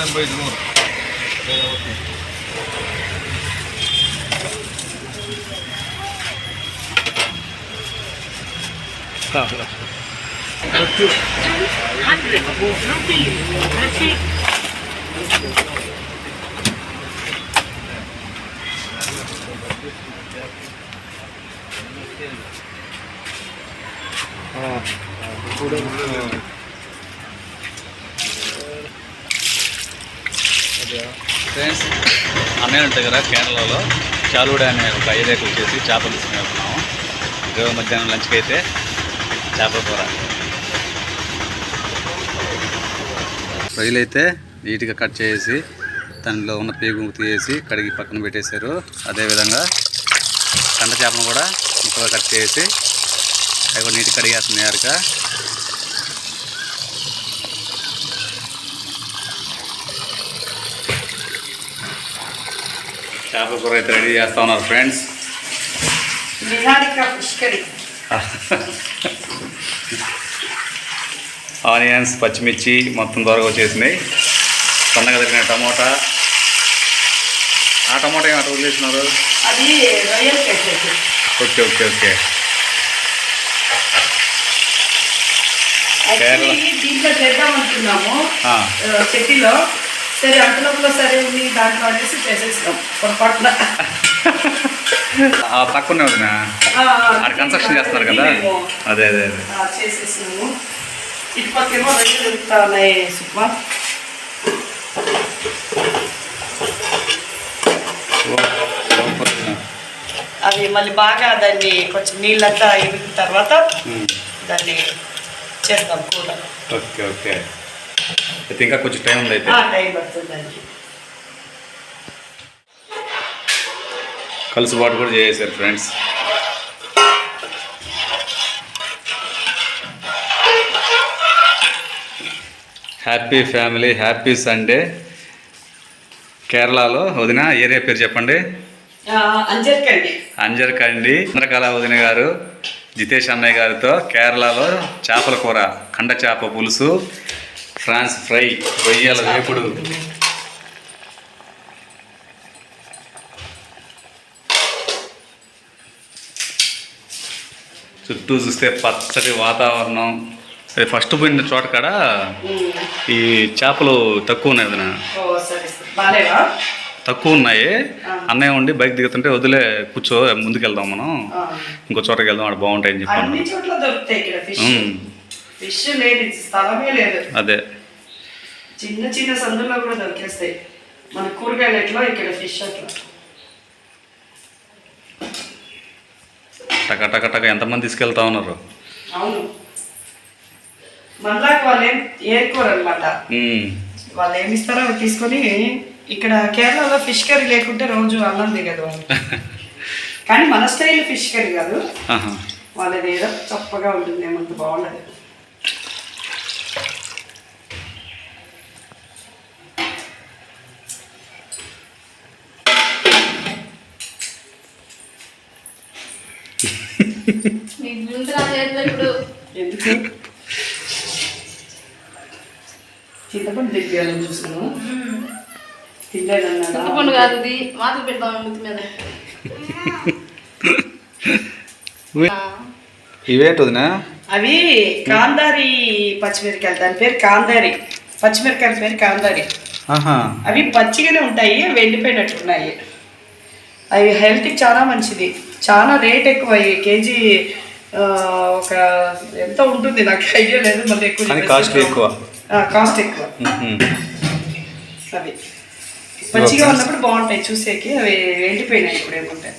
వందల ఎనభై ఐదు మూడు ఆ ఫ్రెండ్స్ అన్నయ్య దగ్గర కేరళలో చాలుడ అనే ఒక ఏరియాకి వచ్చేసి చేపలు తీసుకుని వెళ్తున్నాము ఈరోజు మధ్యాహ్నం లంచ్కి అయితే చేపల కూర. రొయ్యలు అయితే నీట్గా కట్ చేసి దానిలో ఉన్న పేగు తీసి కడిగి పక్కన పెట్టేశారు. అదేవిధంగా కండ చేపను కూడా ముక్కగా కట్ చేసి అవి కూడా నీట్గా కడిగేస్తున్నాయి అరక చేపల కూర అయితే రెడీ చేస్తా ఉన్నారు ఫ్రెండ్స్ ఆనియన్స్ పచ్చిమిర్చి మొత్తం త్వరగా వచ్చేసినాయి. సన్నగా తగిన టమోటా. ఆ టమోటా ఏమి అటు వదిలేసినారు? Okay okay okay. యాక్చువల్లీ దీంట్లో చేద్దాం అనుకున్నాము. సరే అంతలోపల సరే ఉంది దాంట్లో అనేసి చేసేసినాం. పొరపాటున. ఆ పక్కనే ఆ, ఆడ కన్స్ట్రక్షన్ చేస్తున్నారు కదా. అదే అదే అదే. ఆ, చేసేసినాము. ఇటు పక్కేమో రొయ్యలు ఉడుకుతా ఉన్నాయి వదినా. అవి మళ్ళీ బాగా దాన్ని కొంచెం నీళ్ళంతా ఇరిగిన తర్వాత దాన్ని చేద్దాం కూర. Okay okay. అయితే ఇంకా కొంచెం టైం ఉంది అయితే ఆ, టైం పడుతుంది దానికి కలుసుబాటు కూడా చేసేసారు friends happy family happy Sunday కేరళలో వదిన ఏరియా పేరు చెప్పండి? అంజర్కండి. చంద్రకళ వదిన గారు జితేష్ అన్నయ్య గారితో కేరళలో చేపల కూర కండ చేప పులుసు. ఫ్రాన్స్ ఫ్రై రొయ్యల వేపుడు. చుట్టూ చూస్తే పచ్చటి వాతావరణం. అది ఫస్ట్ పోయిన చోట కాడ. ఈ చేపలు తక్కువ ఉన్నాయి వదిన. తక్కువ ఉన్నాయి. అన్నయ్య ఉండి బైక్ దిగుతుంటే వదిలే కూర్చో ముందుకెళ్దాం మనం. ఇంకో చోటకి వెళ్దాం అక్కడ బాగుంటాయని చెప్పాను. ఫిష్ లేదు స్థలమే లేదు. అదే. చిన్న చిన్న సందుల్లో కూడా దొరికేస్తాయి. మన కూరగాయలు ఎట్లా ఇక్కడ ఫిష్ అట్లా టక టక టక ఎంతమంది తీసుకెళ్తా ఉన్నారు? అవును. మళ్ళా వాళ్ళు ఏం ఏరుకోరు అనమాట ఉమ్, వాళ్ళు ఏమి ఇస్తారో తీసుకొని ఇక్కడ కేరళలో ఫిష్ కర్రీ లేకుంటే రోజు అన్నం దిగదు కానీ మన స్టైల్ ఫిష్ కర్రీ కాదు. వాళ్ళది ఏదో చప్పగా ఉంటుంది ఏమంత బాగుండదు. ఎందుకు? చింతపండు తెప్పియాలని చూసాను తినలేదన్నాడా చింతపండు కాదు ఇది. మాటలు పెడతాం ముత్తి మీద. ఉయ్. ఇవేంటి వదినా అవి కాందారి పచ్చిమిరకాయలు. దాని పేరు కాందారి. పచ్చిమిరకాయల పేరు కాందారి. అవి పచ్చిగానే ఉంటాయి ఉన్నాయి. అవి హెల్త్కి చాలా మంచిది. చాలా రేట్ ఎక్కువ కేజీ ఒక ఎంత ఉంటుంది? నాకు ఐడియా లేదు మళ్ళీ ఎక్కువ కాస్ట్ ఎక్కువ. కాస్ట్ ఎక్కువ. అవి. పచ్చిగా ఉన్నప్పుడు బాగుంటాయి చూసేకి. అవి ఎండిపోయినాయి ఇప్పుడు ఏముంటాయి?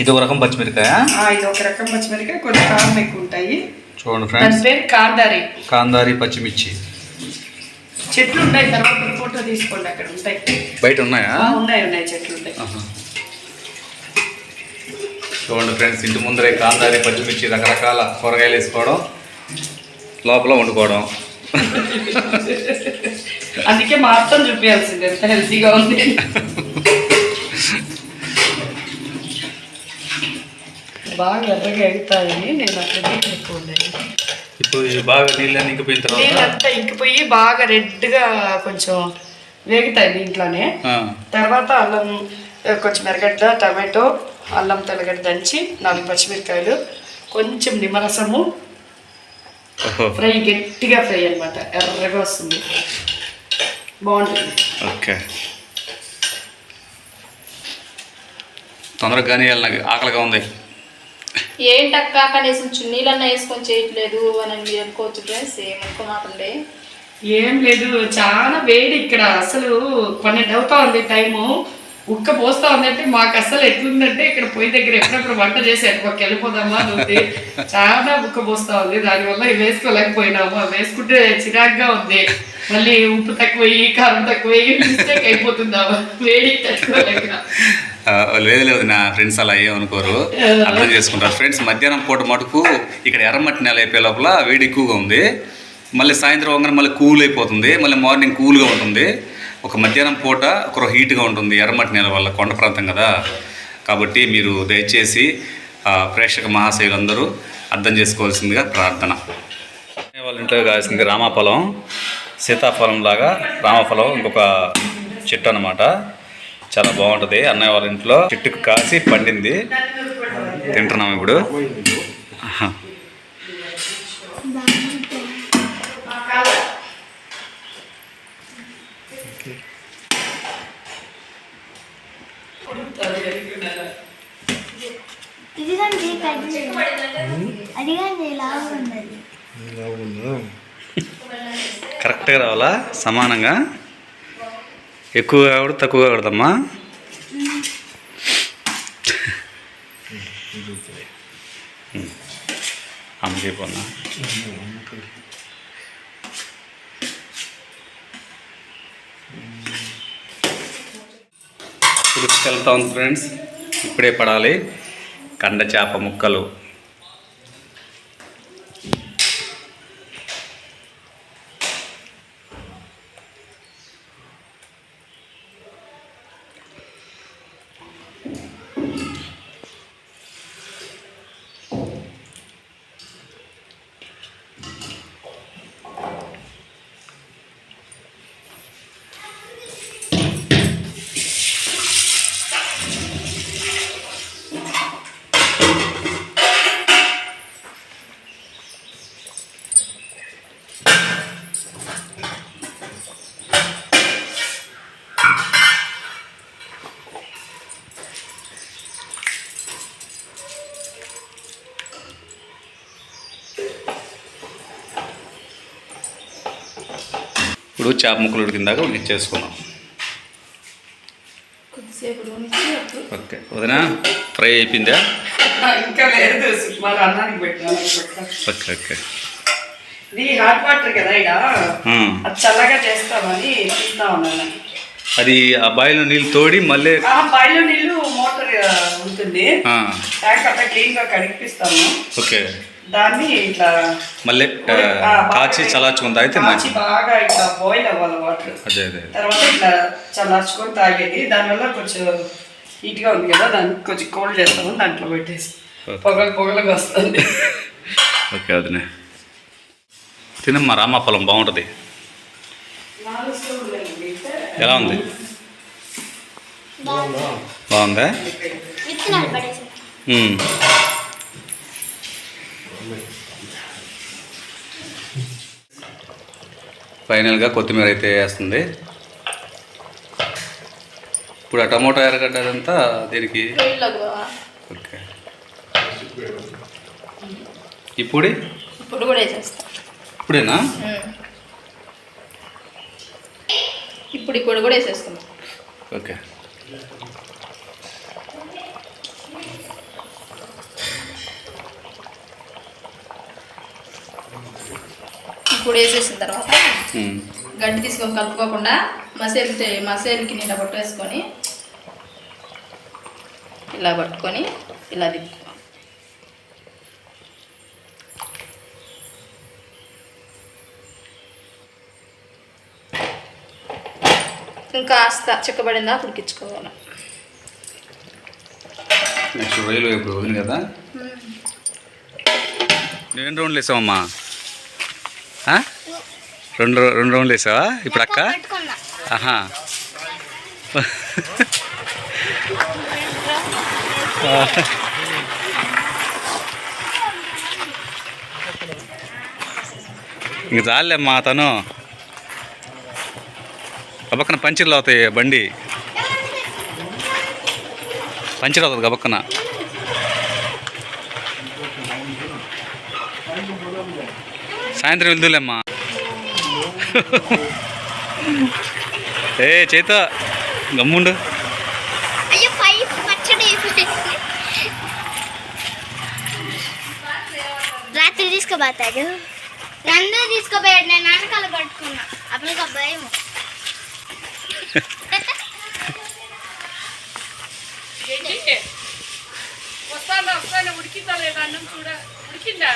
ఇది ఒక రకం పచ్చిమిరకాయ ఇది ఒక రకం పచ్చిమిరకాయ కొంచెం కారం ఎక్కువ ఉంటాయి. చూడండి ఫ్రెండ్స్ పేరు కాందారి. కాందారి పచ్చిమిర్చి. చెట్లు ఉంటాయి తర్వాత ఫోటో తీసుకోండి అక్కడ ఉంటాయి. బయట ఉన్నాయా? ఉన్నాయి ఉన్నాయి చెట్లు ఉంటాయి. చూడండి ఫ్రెండ్స్ ఇంటి ముందరే కాందారి పచ్చిమిర్చి రకరకాల కూరగాయలు వేసుకోవడం లోపల వండుకోవడం. అందుకే మా అర్థం చూపించాల్సింది ఎంత హెల్తీగా ఉంది. బాగా ఎర్రగా ఎగుతాయని నేను సో ఇది బాగా నీళ్ళని ఇంకిపోయిన తర్వాత? నీళ్ళంతా ఇంకిపోయి బాగా రెడ్గా కొంచెం వేగుతాయి దీంట్లోనే. తర్వాత అల్లం కొంచెం ఎర్రగడ్డ టమాటో అల్లం తెల్లగడ్డ దంచి నాలుగు పచ్చిమిరకాయలు కొంచెం నిమ్మరసము. ఫ్రై గట్టిగా ఫ్రై అన్నమాట. ఎర్రగా వస్తుంది. బాగుంటుంది. ఓకే. తొందరగా కానీ నాకు. ఆకలిగా ఉంది. ఏంటక్క కనీసం చున్నీలన్నా వేసుకొని చేయట్లేదు అని మీరు అనుకోవచ్చు ఫ్రెండ్స్ ఏమనుకోమాకండి ఏం లేదు. చాలా వేడి ఇక్కడ. అసలు పన్నెండు అవుతా ఉంది టైము. ఉక్క పోస్తా ఉందంటే మాకు అసలు ఎట్లుందంటే ఇక్కడ పొయ్యి దగ్గర ఎప్పుడప్పుడు వంట చేసి ఎక్కడికి వెళ్ళిపోదామా అని ఉంది చాలా ఉక్క పోస్తా ఉంది. దానివల్ల వేసుకోలేకపోయినాము. వేసుకుంటే చిరాగ్గా ఉంది. మళ్ళీ ఉప్పు తక్కువ కారం తక్కువ మిస్టేక్ అయిపోతుందా వేడి తట్టుకోలేక. లేదు లేదు నా ఫ్రెండ్స్ అలా ఏమనుకోరు అర్థం చేసుకుంటారు. ఫ్రెండ్స్ మధ్యాహ్నం పూట మటుకు ఇక్కడ ఎర్రమట్టి నెల అయిపోయే లోపల వేడి ఎక్కువగా ఉంది. మళ్ళీ సాయంత్రం వంగన మళ్ళీ కూల్ అయిపోతుంది. మళ్ళీ మార్నింగ్ కూల్గా ఉంటుంది. ఒక మధ్యాహ్నం పూట ఒక హీట్గా ఉంటుంది ఎర్రమట్టి నేల వల్ల కొండ ప్రాంతం కదా. కాబట్టి మీరు దయచేసి ప్రేక్షక మహాశయులందరూ అర్థం చేసుకోవాల్సిందిగా ప్రార్థన. వాళ్ళ ఇంట్లో కావాల్సింది రామాఫలం సీతాఫలం లాగా రామఫలం ఇంకొక చెట్టు అన్నమాట. చాలా బాగుంటుంది. అన్నయ్య వాళ్ళ ఇంట్లో చెట్టుకు కాసి పండింది. తింటున్నాం ఇప్పుడు ఆహా. ఇదిగండి అదిగండి లాగా ఉన్నది కరెక్ట్గా రావాలా? సమానంగా? ఎక్కువగా కూడా తక్కువగా కడదమ్మా అమ్మకి పోనా పులుసుకెళ్తా ఉంది ఫ్రెండ్స్. ఇప్పుడే పడాలి. కండ చేప ముక్కలు. ఇప్పుడు చేప ముక్కలు ఉడికిందాక ఉడికించేసుకున్నాం ఓకే వదినా ఫ్రై అయిపోయిందా? ఇంకా లేదు సుమారు అన్నానికి పెట్టినాను పెట్టినా. Okay okay. ఇది హాట్ వాటర్ కదా ఇక ఆ. అది చల్లగా చేస్తామని తీస్తా ఉన్నాను అది ఆ బాయిలో నీళ్ళు తోడి మళ్ళీ ఆ బాయిలో నీళ్ళు మోటార్ ఉంటుంది. ఆ, ట్యాంక్ అంతా క్లీన్గా కడిగిపిస్తాము. ఓకే. దాన్ని ఇట్లా మళ్ళీ కాచి చల్లార్చుకుని తాగితే కాచి మంచిది. బాగా ఇట్లా బాయిల్ అవ్వాలి వాటర్ అదే అదే తర్వాత ఇట్లా చల్లార్చుకొని తాగేది. దానివల్ల కొంచెం heat గా ఉంది కదా దాన్ని కొంచెం కోల్డ్ చేస్తాము దాంట్లో పెట్టేసి. పొగలు పొగలుగా వస్తుంది ఓకే వదినే తినమ్మా రామాఫలం బాగుంటుంది. ఎలా ఉంది? బాగుందా. విత్తనాలు పడేసి మ్మ్. ఫైనల్గా కొత్తిమీర అయితే వేస్తుంది. ఇప్పుడు ఆ టమోటా ఎర్రగడ్డ అదంతా దీనికి. ఓకే. ఇప్పుడు ఇప్పుడు కూడా వేసేస్తా. ఇప్పుడేనా. ఇప్పుడు ఇప్పుడు కూడా వేసేస్తున్నాం. ఓకే. ఇప్పుడు వేసేసిన తర్వాత. గడ్డి తీసుకొని కలుపుకోకుండా మసేలు మసేలుకి నీళ్ళ పట్టేసుకొని ఇలా పట్టుకొని ఇలా తిప్పుకోవాలి ఇంకా కాస్త చిక్కబడిందా ఉడికించుకోవాలి నెక్స్ట్ రొయ్యలు ఇప్పుడు వదిలి కదా నేను రౌండ్లు వేసామమ్మా? రెండు రెండు రౌండ్లు వేసావా? ఇప్పుడు అక్క? ఆహా. ఇంక చాలేమ్మా తను. గబక్కన పంచర్లు అవుతాయి బండి. పంచర్ అవుతుంది గబక్కన సాయంత్రం వెళ్దులేమ్మా. ఏ చేత గమ్ముండు. రాత్రి తీసుకోబోతాడు. నన్ను తీసుకోపోయాడు నేను వెనకాల పట్టుకున్నా అప్పుడు భయం. వస్తాను వస్తాను ఉడికిందా లేదా అన్నం చూడ? ఉడికిందా?